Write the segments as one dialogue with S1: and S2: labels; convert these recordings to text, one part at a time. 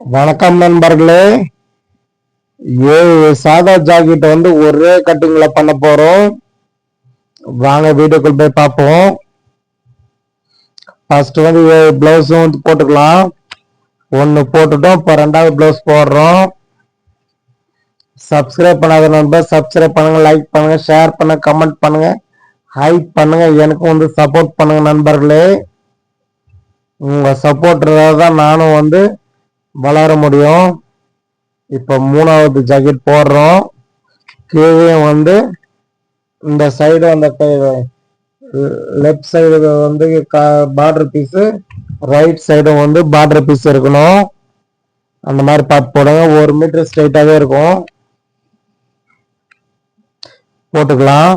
S1: வணக்கம் நண்பர்களே. ஏழு சாதா ஜாக்கெட் வந்து ஒரே கட்டிங்ல பண்ண போறோம். வாங்க வீடியோக்குள் போய் பார்ப்போம். ஃபர்ஸ்ட் வந்து ஏழு பிளவுஸும் வந்து போட்டுக்கலாம். ஒன்று போட்டுட்டோம் இப்போ ரெண்டாவது பிளவுஸ் போடுறோம். சப்ஸ்கிரைப் பண்ணாத நண்பர் சப்ஸ்கிரைப் பண்ணுங்க லைக் பண்ணுங்க ஷேர் பண்ணுங்க கமெண்ட் பண்ணுங்க ஹைப் பண்ணுங்க எனக்கும் வந்து சப்போர்ட் பண்ணுங்க நண்பர்களே. உங்க சப்போர்ட் தான் நானும் வந்து வளர முடியும். இப்போ மூணாவது ஜாக்கெட் போடுறோம். கீழே வந்து இந்த சைடு அந்த லெஃப்ட் சைடு வந்து பார்டர் பீஸு ரைட் சைடும் வந்து பார்டர் பீஸ் இருக்கணும். அந்த மாதிரி பார்த்து போடுங்க. ஒரு மீட்டர் ஸ்ட்ரைட்டாகவே இருக்கும். போட்டுக்கலாம்.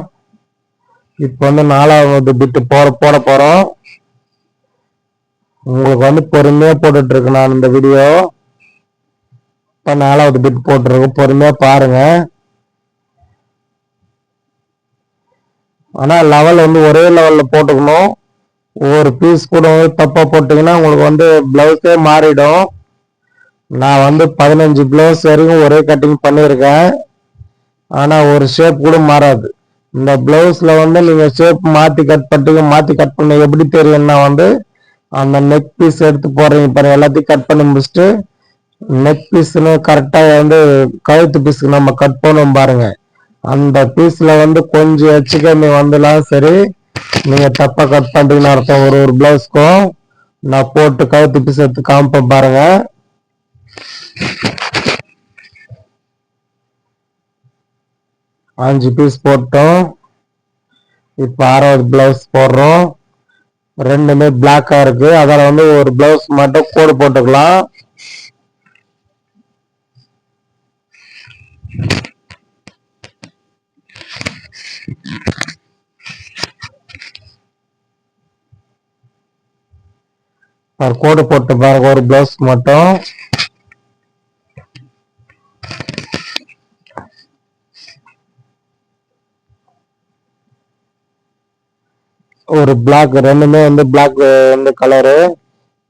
S1: இப்போ வந்து நாலாவது பிட்டு போட போட போகிறோம் உங்களுக்கு வந்து பொறுமையா போட்டுட்டு இருக்கு. நான் இந்த வீடியோ இப்ப நாலாவது பிட் போட்டுருக்கோம் பொறுமையா பாருங்க. ஆனா லெவல் வந்து ஒரே லெவல்ல போட்டுக்கணும். ஒவ்வொரு பீஸ் கூட வந்து தப்பா போட்டீங்கன்னா உங்களுக்கு வந்து பிளவுஸே மாறிடும். நான் வந்து பதினஞ்சு பிளவுஸ் வரைக்கும் ஒரே கட்டிங் பண்ணியிருக்கேன். ஆனா ஒரு ஷேப் கூட மாறாது. இந்த பிளவுஸ்ல வந்து நீங்க ஷேப் மாத்தி கட் பண்ணிட்டு மாத்தி கட் பண்ண எப்படி தெரியும்னா வந்து அந்த நெக் பீஸ் எடுத்து போடுறீங்க பாருங்க எல்லாத்தையும் கட் பண்ணி முடிச்சுட்டு நெக் பீஸ்னு கரெக்டாக வந்து கழுத்து பீஸுக்கு நம்ம கட் பண்ணுவோம் பாருங்க. அந்த பீஸில் வந்து கொஞ்சம் எச்சு கம்மி வந்துலாம் சரி நீங்கள் தப்பாக கட் பண்ணுறீங்கன்னு அர்த்தம். ஒரு ஒரு பிளவுஸ்க்கும் நான் போட்டு கழுத்து பீஸ் எடுத்து காமிப்பேன் பாருங்க. அஞ்சு பீஸ் போட்டோம். இப்போ ஆறாவது பிளவுஸ் போடுறோம். ரெண்டுமே பிளாக்கா இருக்கு. அதில் வந்து ஒரு பிளவுஸ் மட்டும் கோடு போட்டுக்கலாம். கோடு போட்டு பாருங்க ஒரு பிளவுஸ் மட்டும். ஒரு பிளாக் ரெண்டுமே வந்து பிளாக் வந்து கலரு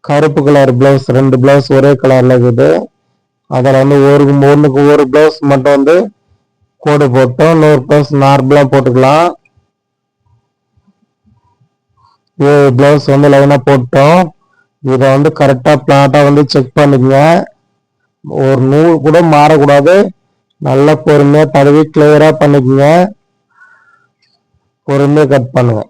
S1: கருப்பு கலர் பிளவுஸ் ரெண்டு பிளவுஸ் ஒரே கலரில் இருக்குது. அதில் வந்து ஒரு ஒன்றுக்கு ஒரு பிளவுஸ் மட்டும் வந்து கோடு போட்டோம் இன்னொரு பிளவுஸ் நார்மலாக போட்டுக்கலாம். ஏழு பிளவுஸ் வந்து லைனாக போட்டோம். இதை வந்து கரெக்டாக பிளாட்டாக வந்து செக் பண்ணிக்கங்க. ஒரு நூல் கூட மாறக்கூடாது. நல்லா பொறுமையாக தடவி கிளியராக பண்ணிக்கோங்க. பொறுமையாக கட் பண்ணுங்க.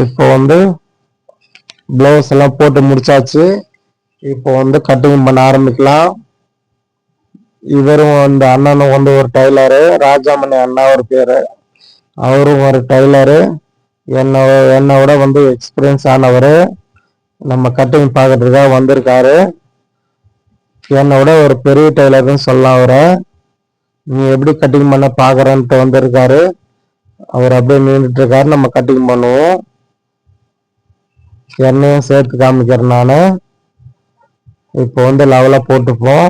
S1: இப்போ வந்து ப்ளவுஸ் எல்லாம் போட்டு முடிச்சாச்சு. இப்போ வந்து கட்டிங் பண்ண ஆரம்பிக்கலாம். இவரும் அந்த அண்ணனும் வந்து ஒரு டைலரு. ராஜாமணி அண்ணா ஒரு பேரு. அவரும் ஒரு டைலரு. என்ன என்னை விட வந்து எக்ஸ்பீரியன்ஸ் ஆனவர். நம்ம கட்டிங் பார்க்கறதுக்காக வந்திருக்காரு. என்னை விட ஒரு பெரிய டைலர்னு சொல்லலாம் அவரை. நீ எப்படி கட்டிங் பண்ண பார்க்குறேன்ட்டு வந்திருக்காரு. அவர் அப்படியே நின்றுட்டு இருக்காரு. நம்ம கட்டிங் பண்ணுவோம். எண்ணெயும் சேர்த்து காமிக்கிறேன் நான். இப்போ வந்து லெவலாக போட்டுப்போம்.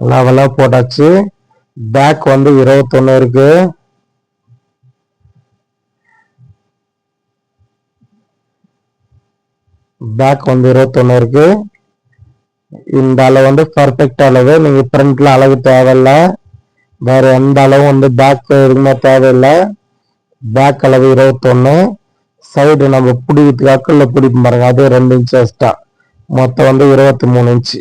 S1: லெவலாக போட்டாச்சு. பேக் வந்து இருபத்தொன்னு இருக்கு. பேக் வந்து இருபத்தொன்னு இருக்கு. இந்த அளவு வந்து பர்ஃபெக்ட் அளவு. நீங்க ஃப்ரண்ட்ல அளவு தேவையில்ல. வேற எந்த அளவும் வந்து பேக் எதுவுமே தேவையில்லை. பேக் அளவு இருபத்தொன்னு. சைடு நம்ம பிடிக்கிறதுக்கு அக்கல்ல பிடிப்போம் பாருங்க. அது ரெண்டு இன்ச் எக்ஸ்ட்ரா மொத்தம் வந்து இருபத்தி மூணு இன்ச்சு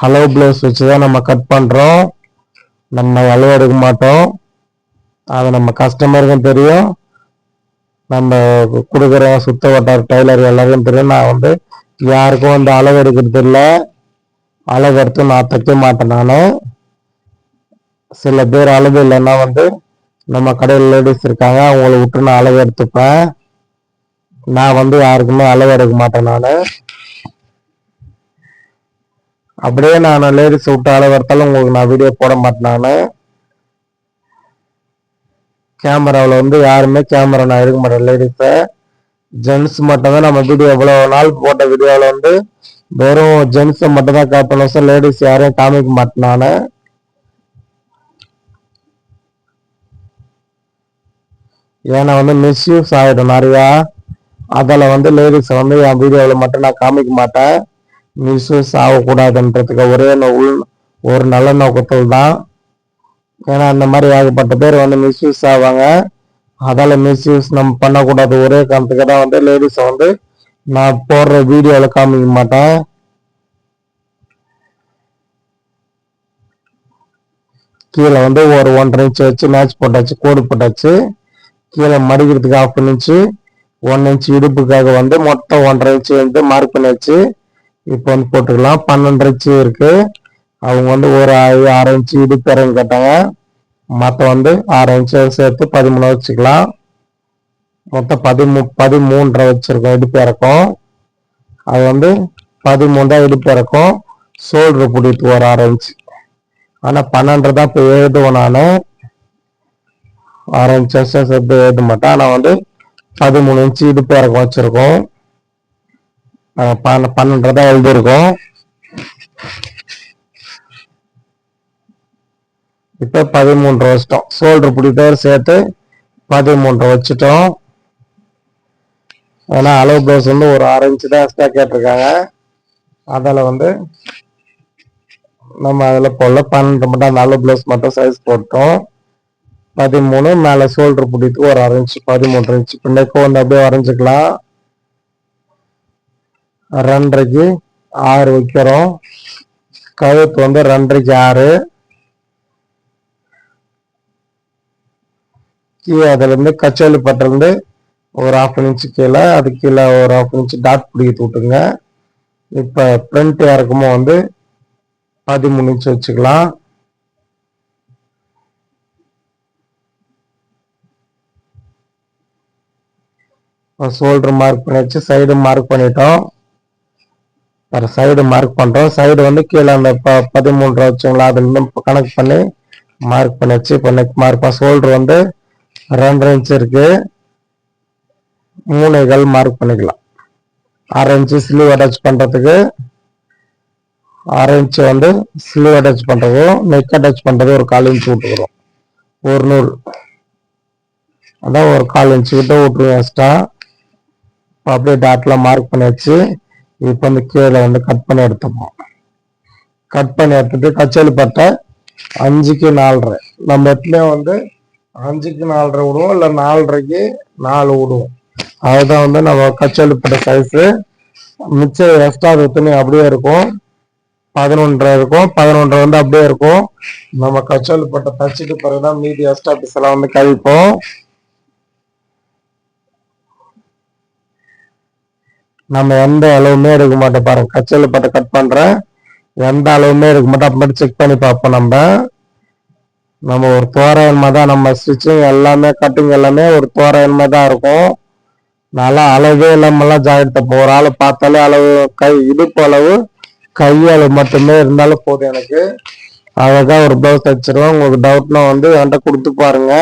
S1: ஹலோ பிளவுஸ் வச்சு தான் நம்ம கட் பண்ணுறோம் நம்ம அளவு எடுக்க மாட்டோம். அது நம்ம கஸ்டமருக்கும் தெரியும். நம்ம கொடுக்குற சுத்த வட்டார டைலர் எல்லாருக்கும் தெரியும் நான் வந்து யாருக்கும் வந்து அளவு எடுக்கிறது இல்லை. அளவு எடுத்து நான் தைக்க மாட்டேன் நான். சில பேர் அளவு இல்லைன்னா வந்து நம்ம கடையில் லேடிஸ் இருக்காங்க அவங்கள விட்டு நான் அளவு எடுத்துப்பேன். நான் வந்து யாருக்குமே அளவு எடுக்க மாட்டேன் நான். அப்படியே நான் லேடிஸ் விட்டு அளவறத்தாலும் உங்களுக்கு நான் வீடியோ போட மாட்டேன் நான். கேமராவில் வந்து யாருமே கேமரா நான் எடுக்க மாட்டேன். லேடிஸை ஜென்ஸ் மட்டும்தான். நம்ம வீடியோ எவ்வளோ நாள் போட்ட வீடியோவில் வந்து வெறும் ஜென்ஸை மட்டும் தான் காட்டணும். சார் லேடிஸ் யாரையும் காமிக்க மாட்டேன் நான். ஏன்னா வந்து மிஸ்யூஸ் ஆகிடும் நிறையா. அதில் வந்து லேடிஸை வந்து என் வீடியோவில் மட்டும் நான் காமிக்க மாட்டேன். மிஸ்யூஸ் ஆகக்கூடாதுன்றதுக்கு ஒரே உள் ஒரு நல்ல நோக்கத்தில் தான் ஏன்னா அந்த மாதிரி ஏகப்பட்ட பேர் வந்து மிஸ்யூஸ் ஆவாங்க. அதால மிஸ்யூஸ் நம்ம பண்ணக்கூடாது. ஒரே காரணத்துக்கு தான் வந்து லேடிஸை வந்து நான் போடுற வீடியோவில் காமிக்க மாட்டேன். கீழே வந்து ஒரு ஒன்றரை இன்ச்சு வச்சு மேட்ச் போட்டாச்சு கோடு போட்டாச்சு. கீழே மடிக்கிறதுக்கு ஆஃப் பண்ணிச்சு ஒன் இன்ச் இடுப்புக்காக வந்து மொத்தம் ஒன்றரை இன்ச்சு வந்து மார்க் பண்ணியாச்சு இப்போ வந்து போட்டுக்கலாம். பன்னெண்டு இன்ச்சு இருக்குது அவங்க வந்து ஒரு ஆறு இன்ச்சு இடுப்பு இறங்கி கேட்டாங்க. மொத்தம் வந்து ஆறு இன்ச்சு சேர்த்து பதிமூணு வச்சுக்கலாம். மொத்தம் பதிமூ பதிமூன்றரை வச்சுருக்கோம் இடுப்பு இறக்கம் அது வந்து பதிமூணு தான் இடுப்பு இறக்கும் ஷோல்டர் பிடித்து ஒரு ஆறு இன்ச்சு ஆனால் பன்னெண்டு தான் இப்போ எழுதுவோம் நான். ஆறு இன்ச் சேர்த்து எழுத மாட்டேன். ஆனால் வந்து பதிமூணு இன்ச்சு இடுப்பு இறக்கம் வச்சிருக்கோம். பன்ன- பன்னெண்டு தான் எழுதியிருக்கோம். இப்போ பதிமூன்று வச்சிட்டோம் ஷோல்டர் பிடித்தவர் சேர்த்து பதிமூன்று வச்சுட்டோம். ஏன்னா அளவு ப்ளவுஸ் வந்து ஒரு ஆறு இன்ச்சு தான் எக்ஸ்ட்ரா கேட்டிருக்காங்க. அதில் வந்து நம்ம அதில் போடல. பன்னெண்டு மட்டும் அந்த அளவு ப்ளவுஸ் மட்டும் சைஸ் போட்டோம். பதிமூணு மேலே ஷோல்டர் பிடித்துக்கு ஒரு அரை இன்ச்சு பதிமூன்று இன்ச்சு பின்னைக்கு வந்து அப்படியே வரைஞ்சிக்கலாம். ரெண்டரைக்கு ஆறு வைக்கிறோம். கழுத்து வந்து ரெண்டரைக்கு ஆறு. கீழே அதுலேருந்து கச்சோலி பட்டிருந்து ஒரு ஹாஃப் இன்ச் கீழே அது கீழே ஒரு ஹாஃப் இன்ச் டாட் பிடிக்கிட்டு விட்டுங்க இப்போ ப்ரிண்ட் இறக்கமும் வந்து பதிமூணு இன்ச் வச்சுக்கலாம். ஷோல்டர் மார்க் பண்ணியாச்சு சைடு மார்க் பண்ணிட்டோம். வேறு சைடு மார்க் பண்ணுறோம் சைடு வந்து கீழே அந்த ப பதிமூன்று வச்சுங்களா அதுலேருந்து இப்ப கணக்கு பண்ணி மார்க் பண்ணியாச்சு. இப்போ நெக் மார்க் ஷோல்டர் வந்து ரெண்டரை இன்ச் இருக்கு. மூணு கால் மார்க் பண்ணிக்கலாம். அரை இன்ச்சு ஸ்லீவ் அட்டாச் பண்ணுறதுக்கு அரை இன்ச்சு வந்து ஸ்லீவ் அட்டாச் பண்ணுறதும் நெக் அட்டாச் பண்ணுறது ஒரு கால் இன்ச் விட்டுக்கிறோம். ஒரு நூல் அதான் ஒரு கால் இன்ச்சு கிட்ட விட்டுருவோம் எக்ஸ்ட்ரா அப்படியே டாட்டில் மார்க் பண்ணியாச்சு இப்போ வந்து கீழே வந்து கட் பண்ணி எடுத்துப்போம். கட் பண்ணி எடுத்துட்டு கச்சேரி பட்டை அஞ்சுக்கு நாலரை. நம்ம எப்பவுமே வந்து அஞ்சுக்கு நாலரை விடுவோம் இல்லை நாலரைக்கு நாலு விடுவோம். அதுதான் வந்து நம்ம கச்சேரி பட்டை சைஸு மிச்சம் எக்ஸ்ட்ரா துணி அப்படியே இருக்கும். பதினொன்றரை இருக்கும். பதினொன்றரை வந்து அப்படியே இருக்கும். நம்ம கச்சோலி தச்சுட்டு பிறகுதான் மீதி எக்ஸ்ட்ரா பீஸ் எல்லாம் வந்து கழிப்போம் நம்ம எந்த அளவுமே எடுக்க மாட்டோம் பாருங்க. கச்சோலி கட் பண்றேன். எந்த அளவுமே எடுக்க மாட்டோம். அப்புறமேட்டு செக் பண்ணி பார்ப்போம் நம்ம. நம்ம ஒரு தோராயமா தான். நம்ம ஸ்டிச்சிங் எல்லாமே கட்டிங் எல்லாமே ஒரு தோராயமா தான் இருக்கும். நல்லா அளவே இல்லாமலாம் ஜாக்கிரதை இப்போ ஒரு ஆள் பார்த்தாலே அளவு கை இடுப்பு அளவு கை அளவு மட்டுமே இருந்தாலும் போதும் எனக்கு. அழகாக ஒரு ப்ளவுஸ் தைச்சிருவேன். உங்களுக்கு டவுட்னா வந்து என்கிட்ட கொடுத்து பாருங்க.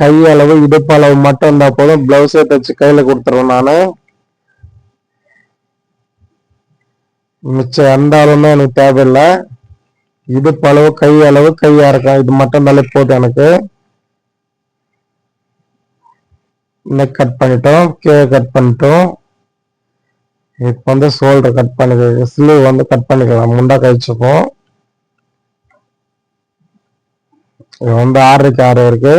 S1: கை அளவு இடுப்பு அளவு மட்டும் இருந்தால் போதும். ப்ளவுஸே தைச்சி கையில் கொடுத்துருவேன் நான். மிச்சம் எந்த அளவுமே எனக்கு தேவையில்லை. இடுப்பு அளவு கை அளவு கையா இருக்கும் இது மட்டும் இருந்தாலே போதும் எனக்கு. நெக் கட் பண்ணிட்டோம். கீழே கட் பண்ணிட்டோம். இப்போ வந்து ஷோல்டர் கட் பண்ணிக்க ஸ்லீவ் வந்து கட் பண்ணிக்கலாம். முண்டா கழிச்சுப்போம். இது வந்து ஆறுக்கு ஆறு இருக்கு.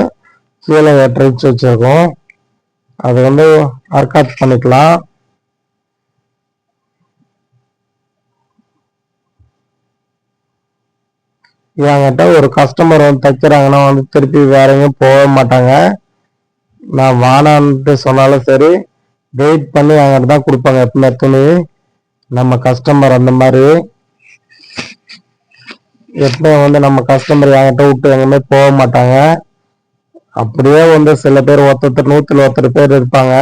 S1: கீழே எட்டரை வச்சிருக்கோம். அது வந்து ஒர்க் பண்ணிக்கலாம். என்கிட்ட ஒரு கஸ்டமர் வந்து தைக்கிறாங்கன்னா வந்து திருப்பி வேற எங்கேயும் போக மாட்டாங்க. நான் வானான்ட்டு சொன்னாலும் சரி வெயிட் பண்ணி என்கிட்ட தான் கொடுப்பாங்க எப்பவுமே துணி. நம்ம கஸ்டமர் அந்த மாதிரி. எப்பவுமே வந்து நம்ம கஸ்டமர் என்கிட்ட விட்டு எங்கேயுமே போக மாட்டாங்க. அப்படியே வந்து சில பேர் ஒருத்தர் நூத்துல ஒருத்தர் பேர் இருப்பாங்க.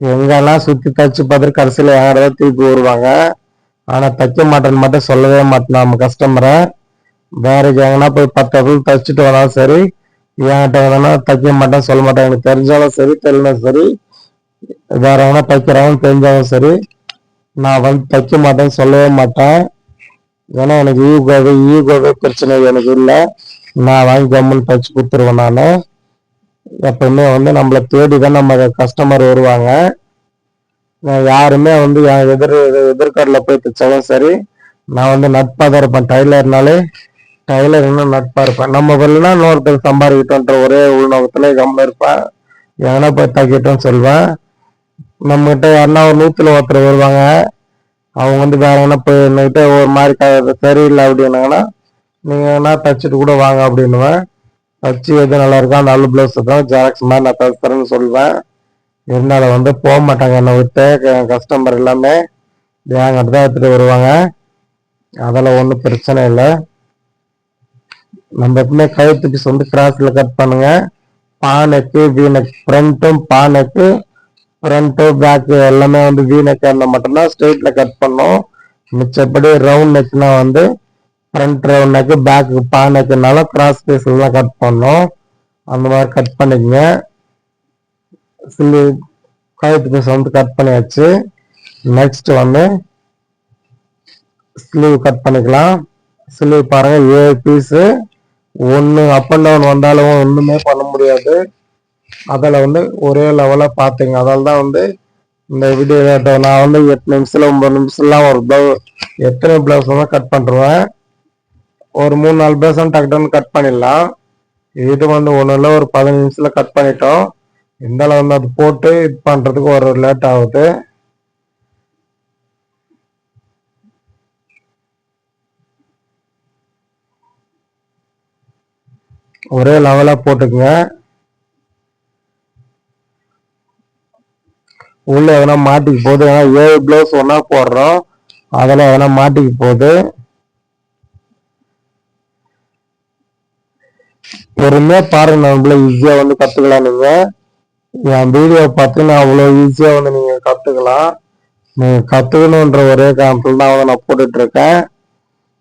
S1: எங்கெல்லாம் சுத்தி தச்சு பார்த்துட்டு கடைசியில் என்கிட்ட தான் திருப்பி வருவாங்க. ஆனா தைக்க மாட்டேன்னு மட்டும் சொல்லவே மாட்டேன் நம்ம கஸ்டமரை வேற எங்கன்னா போய் பத்து இடத்துல தைச்சிட்டு வந்தாலும் சரி என்கிட்ட வேணா தைக்க மாட்டேன் சொல்ல மாட்டேன் எனக்கு தெரிஞ்சாலும் சரி தெரியலும் சரி வேற எவனா தைக்கிறாங்க தெரிஞ்சாலும் சரி நான் வந்து தைக்க மாட்டேன்னு சொல்லவே மாட்டேன். ஏன்னா எனக்கு ஈகோவே ஈகோவே பிரச்சனை எனக்கு இல்லை. நான் வாங்கி கம்முன்னு தைச்சு கொடுத்துருவேன் நான். எப்பவுமே வந்து நம்மளை தேடி தான் நம்ம கஸ்டமர் வருவாங்க. நான் யாருமே வந்து என் எதிர் எதிர்காரில் போய் தைச்சாலும் சரி நான் வந்து நட்பாக தான் இருப்பேன். டைலர்னாலே டைலர் இன்னும் நட்பாக இருப்பேன். நம்ம வரலன்னா இன்னொருத்தர் சம்பாதிக்கிட்டோன்ற ஒரே உள்நோக்கத்துல கம்ம இருப்பேன். எங்கன்னா போய் தைக்கிட்டோம்னு நம்ம கிட்ட யாருன்னா ஒரு நூத்துல ஒருத்தர் வருவாங்க. அவங்க வந்து வேற என்ன போய் என்கிட்ட ஒரு மாதிரி க- சரியில்லை அப்படின்னாங்கன்னா நீங்க என்ன தச்சுட்டு கூட வாங்க அப்படின்னுவேன். தச்சு எது நல்லா இருக்கோ அந்த நல்ல பிளவுஸ் தான் ஜெராக்ஸ் மாதிரி நான் தச்சுறேன்னு சொல்லுவேன் இருந்தாலும் வந்து போக மாட்டாங்க என்னை விட்டு. கஸ்டமர் எல்லாமே என்கிட்ட தான் எடுத்துட்டு வருவாங்க. அதெல்லாம் ஒன்றும் பிரச்சனை இல்லை. நம்ம எப்பவுமே கழுத்து பீஸ் வந்து கிராஸ்ல கட் பண்ணுங்க. பானக்கு வீனக் ஃப்ரண்ட்டும் பானக்கு ஃப்ரண்ட்டு பேக்கு எல்லாமே வந்து வீனக் அந்த மட்டும்தான் ஸ்ட்ரெயிட்ல கட் பண்ணும். மிச்சப்படி ரவுண்ட் நெக்னா வந்து ஃப்ரண்ட் ரவுண்ட் நெக்கு பேக்கு பானைக்குனால கிராஸ் பீஸ்ல தான் கட் பண்ணோம். அந்த மாதிரி கட் பண்ணிக்கங்க. சில்லு கழுத்து பீஸ் வந்து கட் பண்ணியாச்சு. நெக்ஸ்ட் வந்து ஸ்லீவ் கட் பண்ணிக்கலாம். ஸ்லீவ் பாருங்க ஏழு பீஸு ஒன்று அப் அண்ட் டவுன் வந்தாலும் ஒன்றுமே பண்ண முடியாது. அதில் வந்து ஒரே லெவலாக பார்த்துங்க அதால் தான் வந்து இந்த வீடியோ நான் வந்து எட்டு நிமிஷத்தில் ஒம்பது நிமிஷம்லாம் ஒரு ப்ளவு எத்தனை ப்ளவுஸ் வந்து கட் பண்ணுறேன் ஒரு மூணு நாலு ப்ளவுஸ் டக்கு டக்குன்னு கட் பண்ணிடலாம். இது வந்து ஒன்றும் இல்லை ஒரு பதினஞ்சு நிமிஷத்தில் கட் பண்ணிட்டோம். இருந்தாலும் வந்து அது போட்டு இது பண்ணுறதுக்கு ஒரு லேட் ஆகுது. ஒரே லெவலாக போட்டுக்குங்க. உள்ள எதனா மாட்டிக்கு போகுது ஏன்னா ஏழு ப்ளவுஸ் ஒன்றா போடுறோம். அதில் எதனா மாட்டிக்கு போகுது. பொறுமையாக பாருங்க நம்மள ஈஸியாக வந்து கற்றுக்கலாம் நீங்கள் என் வீடியோ பார்த்து நான் அவ்வளோ ஈஸியாக வந்து நீங்கள் கற்றுக்கலாம் நீங்கள் கற்றுக்கணுன்ற ஒரே காரணத்தில் தான் வந்து நான் போட்டுட்ருக்கேன்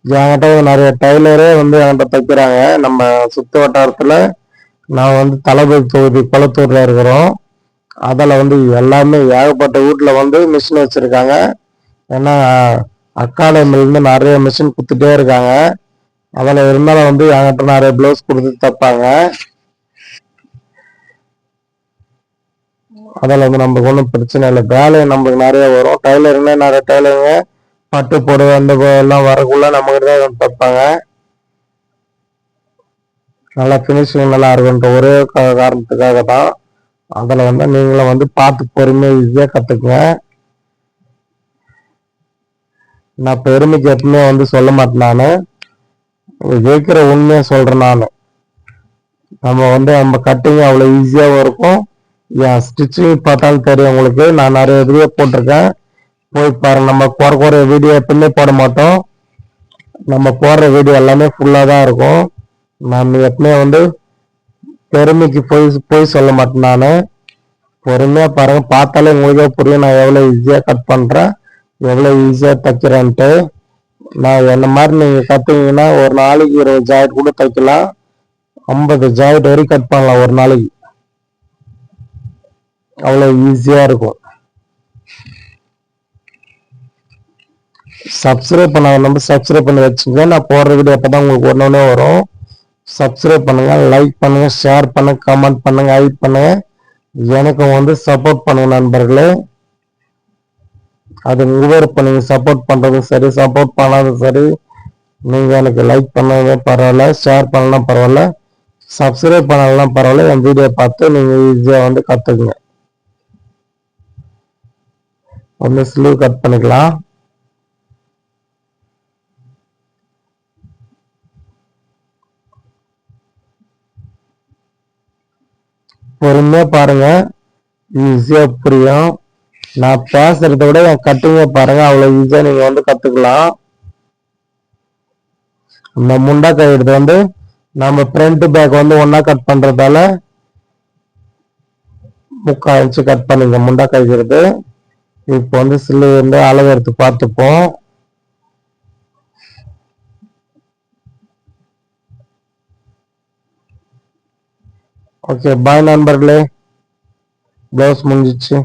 S1: என்கிட்ட நிறைய டைலரே வந்து என்கிட்ட தைக்கிறாங்க. நம்ம சுத்து வட்டாரத்துல நான் வந்து தளபதி தொகுதி குளத்தூர்ல இருக்கிறோம். அதில் வந்து எல்லாமே ஏகப்பட்ட வீட்டில் வந்து மிஷின் வச்சிருக்காங்க. ஏன்னா அகாடமிலேருந்து நிறைய மிஷின் கொடுத்துட்டே இருக்காங்க. அதில் இருந்தாலும் வந்து என்கிட்ட நிறைய ப்ளவுஸ் கொடுத்து தைப்பாங்க. அதில் வந்து நம்மளுக்கு ஒன்றும் பிரச்சனை இல்லை. வேலை நம்மளுக்கு நிறைய வரும். டைலருங்க நிறைய டைலருங்க பட்டு புடவை அந்த எல்லாம் வரக்குள்ள நம்மகிட்ட தான் வந்து தைப்பாங்க நல்லா ஃபினிஷிங் நல்லா இருக்குன்ற ஒரே காரணத்துக்காக தான் அதில் வந்து நீங்களும் வந்து பார்த்து பொறுமையாக ஈஸியாக கற்றுக்குங்க நான் பெருமைக்கு எப்பவுமே வந்து சொல்ல மாட்டேன் நான். ஜெயிக்கிற உண்மையை சொல்கிறேன் நான். நம்ம வந்து நம்ம கட்டிங் அவ்வளோ ஈஸியாகவும் இருக்கும். என் ஸ்டிச்சிங் பார்த்தாலும் தெரியும் உங்களுக்கு. நான் நிறைய இதுவே போட்டிருக்கேன். போய் பாருங்க நம்ம குறை போற வீடியோ எப்பவுமே போட மாட்டோம். நம்ம போடுற வீடியோ எல்லாமே ஃபுல்லாக தான் இருக்கும். நம்ம எப்பவுமே வந்து பெருமைக்கு போய் போய் சொல்ல மாட்டேன் நான். பொறுமையாக பாருங்க பார்த்தாலே உங்களுக்கே புரியும் நான் எவ்வளோ ஈஸியாக கட் பண்ணுறேன் எவ்வளோ ஈஸியாக தைக்கிறேன்ட்டு. நான் என்ன மாதிரி நீங்கள் கத்துனீங்கன்னா ஒரு நாளைக்கு இருபது ஜாக்கெட் கூட தைக்கலாம். ஐம்பது ஜாக்கெட் வரைக்கும் கட் பண்ணலாம் ஒரு நாளைக்கு. அவ்வளோ ஈஸியாக இருக்கும். சப்ஸ்கிரைப் பண்ண நம்ம சப்ஸ்கிரைப் பண்ணி வச்சுங்க நான் போடுற வீடியோ அப்போ தான் உங்களுக்கு ஒன்று வரும். சப்ஸ்கிரைப் பண்ணுங்க லைக் பண்ணுங்க ஷேர் பண்ணுங்க கமெண்ட் பண்ணுங்க ஹைப் பண்ணுங்க. எனக்கும் வந்து சப்போர்ட் பண்ணுங்க நண்பர்களே. அது உங்க விருப்பம் சப்போர்ட் பண்ணுறதும் சரி சப்போர்ட் பண்ணாதும் சரி. நீங்கள் எனக்கு லைக் பண்ணதும் பரவாயில்ல. ஷேர் பண்ணலாம் பரவாயில்ல. சப்ஸ்கிரைப் பண்ணலாம் பரவாயில்ல. என் வீடியோ பார்த்து நீங்கள் ஈஸியாக வந்து கற்றுக்குங்க வந்து ஸ்லீவ் கட் பண்ணிக்கலாம். பொறுமையா பாருங்க. ஈஸியா புரியும். நான் பேசுறத விட என் கட்டுங்க பாருங்க. அவ்வளவு ஈஸியா நீங்க வந்து கத்துக்கலாம். இந்த முண்டா எடுத்து வந்து நம்ம ஃப்ரண்ட் பேக் வந்து ஒன்றா கட் பண்றதால முக்கால் இன்ச்சு கட் பண்ணிங்க. முண்டா கைக்கிறது இப்போ வந்து சில்லு வந்து அளவு எடுத்து பார்த்துப்போம். ஓகே பாய் நண்பர்களே ப்ளவுஸ் முடிஞ்சிச்சு